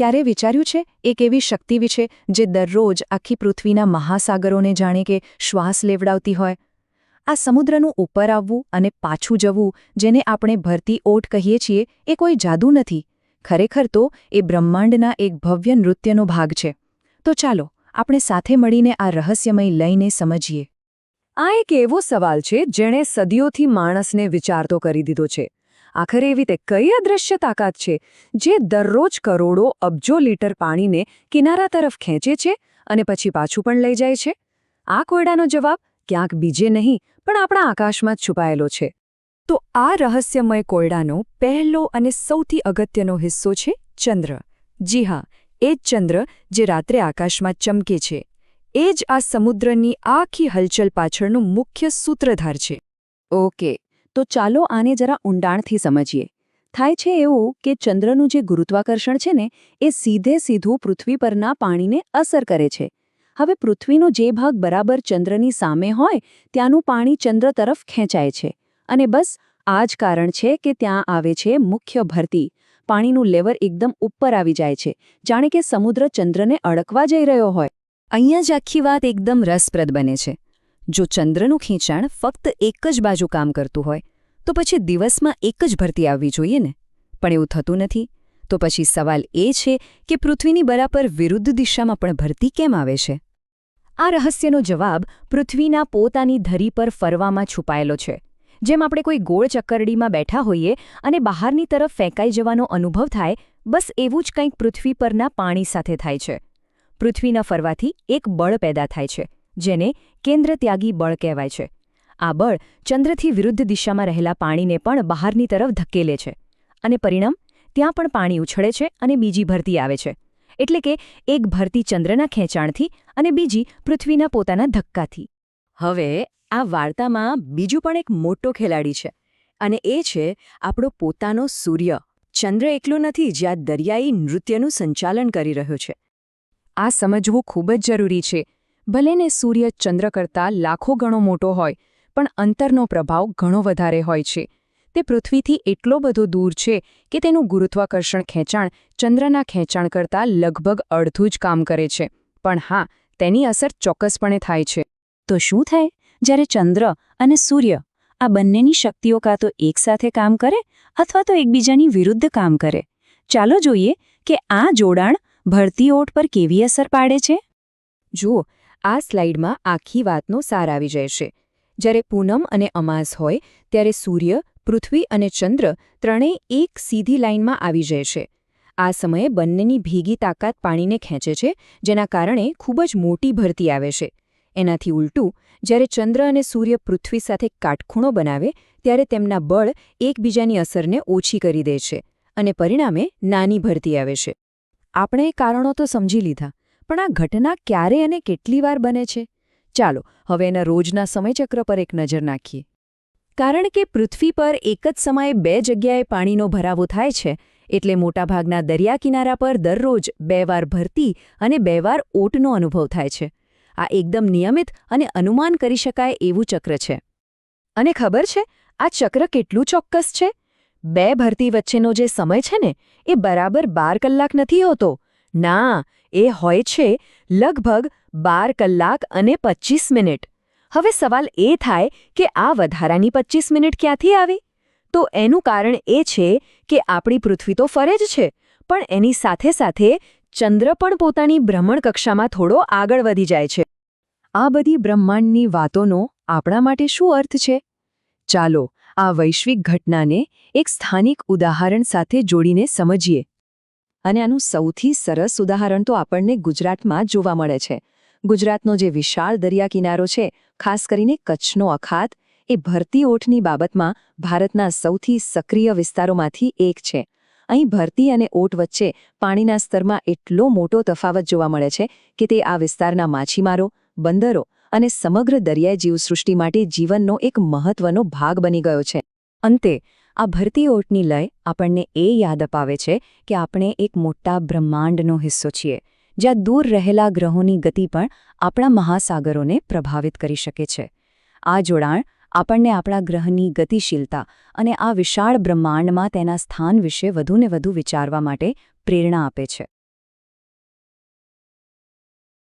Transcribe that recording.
ક્યારે વિચાર્યું છે? એક એવી શક્તિ વિશે જે દરરોજ આખી પૃથ્વીના મહાસાગરોને જાણે કે શ્વાસ લેવડાવતી હોય. આ સમુદ્રનું ઉપર આવવું અને પાછું જવું, જેને આપણે ભરતી ઓટ કહીએ છીએ, એ કોઈ જાદુ નથી. ખરેખર તો એ બ્રહ્માંડના એક ભવ્ય નૃત્યનો ભાગ છે. તો ચાલો, આપણે સાથે મળીને આ રહસ્યમય લઈને સમજીએ. આ એક એવો સવાલ છે, જેણે સદીઓથી માણસને વિચારતો કરી દીધો છે. આખરે એવી તે કઈ અદૃશ્ય તાકાત છે જે દરરોજ કરોડો અબજો લીટર પાણીને કિનારા તરફ ખેંચે છે અને પછી પાછું પણ લઈ જાય છે? આ કોયડાનો જવાબ ક્યાંક બીજે નહીં, પણ આપણા આકાશમાં જ છુપાયેલો છે. તો આ રહસ્યમય કોયડાનો પહેલો અને સૌથી અગત્યનો હિસ્સો છે ચંદ્ર. જી હા, એ જ ચંદ્ર જે રાત્રે આકાશમાં ચમકે છે. એ જ આ સમુદ્રની આખી હલચલ પાછળનું મુખ્ય સૂત્રધાર છે. ઓકે તો ચાલો આને જરા ઊંડાણથી સમજીએ. થાય છે એવું કે ચંદ્રનું જે ગુરુત્વાકર્ષણ છે ને, એ સીધે સીધું પૃથ્વી પરના પાણીને અસર કરે છે. હવે પૃથ્વીનો જે ભાગ બરાબર ચંદ્રની સામે હોય, ત્યાંનું પાણી ચંદ્ર તરફ ખેંચાય છે. અને બસ, આ જ કારણ છે કે ત્યાં આવે છે મુખ્ય ભરતી. પાણીનું લેવર એકદમ ઉપર આવી જાય છે. જાણે કે સમુદ્ર ચંદ્રને અડકવા જઈ રહ્યો હોય. અહીંયા જ આખી વાત એકદમ રસપ્રદ બને છે. જો ચંદ્રનું ખેંચાણ ફક્ત એક જ બાજુ કામ કરતું હોય, તો પછી દિવસમાં એક જ ભરતી આવવી જોઈએ ને? પણ એવું થતું નથી. તો પછી સવાલ એ છે કે પૃથ્વીની બરાબર વિરુદ્ધ દિશામાં પણ ભરતી કેમ આવે છે? આ રહસ્યનો જવાબ પૃથ્વીના પોતાની ધરી પર ફરવામાં છુપાયેલો છે. જેમ આપણે કોઈ ગોળ ચક્કરડીમાં બેઠા હોઈએ અને બહારની તરફ ફેંકાઈ જવાનો અનુભવ થાય, બસ એવું જ કંઈક પૃથ્વી પરના પાણી સાથે થાય છે. પૃથ્વીના ફરવાથી એક બળ પેદા થાય છે. જેને કેન્દ્ર ત્યાગી બળ કહેવાય છે. આ બળ ચંદ્રથી વિરુદ્ધ દિશામાં રહેલા પાણીને પણ બહારની તરફ ધકેલે છે અને પરિણામ, ત્યાં પણ પાણી ઉછળે છે અને બીજી ભરતી આવે છે. એટલે કે એક ભરતી ચંદ્રના ખેંચાણથી અને બીજી પૃથ્વીના પોતાના ધક્કાથી. હવે આ વાર્તામાં બીજું પણ એક મોટો ખેલાડી છે અને એ છે આપણો પોતાનો સૂર્ય. ચંદ્ર એકલો નથી, જ્યાં દરિયાઈ નૃત્યનું સંચાલન કરી રહ્યો છે. આ સમજવું ખૂબ જ જરૂરી છે ભલે ને સૂર્ય ચંદ્ર કરતાં લાખો ગણો મોટો હોય, પણ અંતરનો પ્રભાવ ઘણો વધારે હોય છે. તે પૃથ્વીથી એટલો બધો દૂર છે કે તેનું ગુરુત્વાકર્ષણ ખેંચાણ ચંદ્રના ખેંચાણ કરતાં લગભગ અડધું જ કામ કરે છે. પણ હા, તેની અસર ચોક્કસપણે થાય છે. તો શું થાય? જ્યારે ચંદ્ર અને સૂર્ય આ બંનેની શક્તિઓ કાં તો એકસાથે કામ કરે અથવા તો એકબીજાની વિરુદ્ધ કામ કરે? ચાલો જોઈએ કે આ જોડાણ ભરતી ઓટ પર કેવી અસર પાડે છે? જુઓ આ સ્લાઇડમાં આખી વાતનો સાર આવી જાય છે. જ્યારે પૂનમ અને અમાસ હોય, ત્યારે સૂર્ય, પૃથ્વી અને ચંદ્ર ત્રણેય એક સીધી લાઇનમાં આવી જાય છે. આ સમયે બંનેની ભીગી તાકાત પાણીને ખેંચે છે, જેના કારણે ખૂબ જ મોટી ભરતી આવે છે. એનાથી ઉલટું, જ્યારે ચંદ્ર અને સૂર્ય પૃથ્વી સાથે કાટખૂણો બનાવે, ત્યારે તેમના બળ એકબીજાની અસરને ઓછી કરી દે છે અને પરિણામે નાની ભરતી આવે છે. આપણે કારણો તો સમજી લીધા. પણ આ ઘટના ક્યારે અને કેટલી વાર બને છે? ચાલો, હવે એના રોજના સમયચક્ર પર એક નજર નાખીએ. કારણ કે પૃથ્વી પર એક જ સમયે બે જગ્યાએ પાણીનો ભરાવો થાય છે, એટલે મોટાભાગના દરિયા કિનારા પર દરરોજ બે વાર ભરતી અને બે વાર ઓટનો અનુભવ થાય છે. આ એકદમ નિયમિત અને અનુમાન કરી શકાય એવું ચક્ર છે. અને ખબર છે, આ ચક્ર કેટલું ચોક્કસ છે? બે ભરતી વચ્ચેનો જે સમય છે ને, એ બરાબર બાર કલાક નથી હોતો. ના એ હોય છે લગભગ બાર કલાક અને પચીસ મિનિટ. હવે સવાલ એ થાય કે આ વધારાની પચીસ મિનિટ ક્યાંથી આવી? તો એનું કારણ એ છે કે આપણી પૃથ્વી તો ફરે જ છે, પણ એની સાથે સાથે ચંદ્ર પણ પોતાની ભ્રમણકક્ષામાં થોડો આગળ વધી જાય છે. આ બધી બ્રહ્માંડની વાતોનો આપણા માટે શું અર્થ છે? ચાલો આ વૈશ્વિક ઘટનાને એક સ્થાનિક ઉદાહરણ સાથે જોડીને સમજીએ. અને આનું સૌથી સરસ ઉદાહરણ તો આપણને ગુજરાતમાં જોવા મળે છે. ગુજરાતનો જે વિશાળ દરિયા કિનારો છે, ખાસ કરીને કચ્છનો અખાત, એ ભરતી ઓઠની બાબતમાં ભારતના સૌથી સક્રિય વિસ્તારોમાંથી એક છે. અહીં ભરતી અને ઓટ વચ્ચે પાણીના સ્તરમાં એટલો મોટો તફાવત જોવા મળે છે કે તે આ વિસ્તારના માછીમારો, બંદરો અને સમગ્ર દરિયાઈ જીવસૃષ્ટિ માટે જીવનનો એક મહત્વનો ભાગ બની ગયો છે. અંતે આ ભરતી ઓટની લય આપણને એ યાદ અપાવે છે કે આપણે એક મોટા બ્રહ્માંડનો હિસ્સો છીએ, જ્યાં દૂર રહેલા ગ્રહોની ગતિ પણ આપણા મહાસાગરોને પ્રભાવિત કરી શકે છે. આ જોડાણ આપણને આપણા ગ્રહની ગતિશીલતા અને આ વિશાળ બ્રહ્માંડમાં તેના સ્થાન વિશે વધુને વધુ વિચારવા માટે પ્રેરણા આપે છે.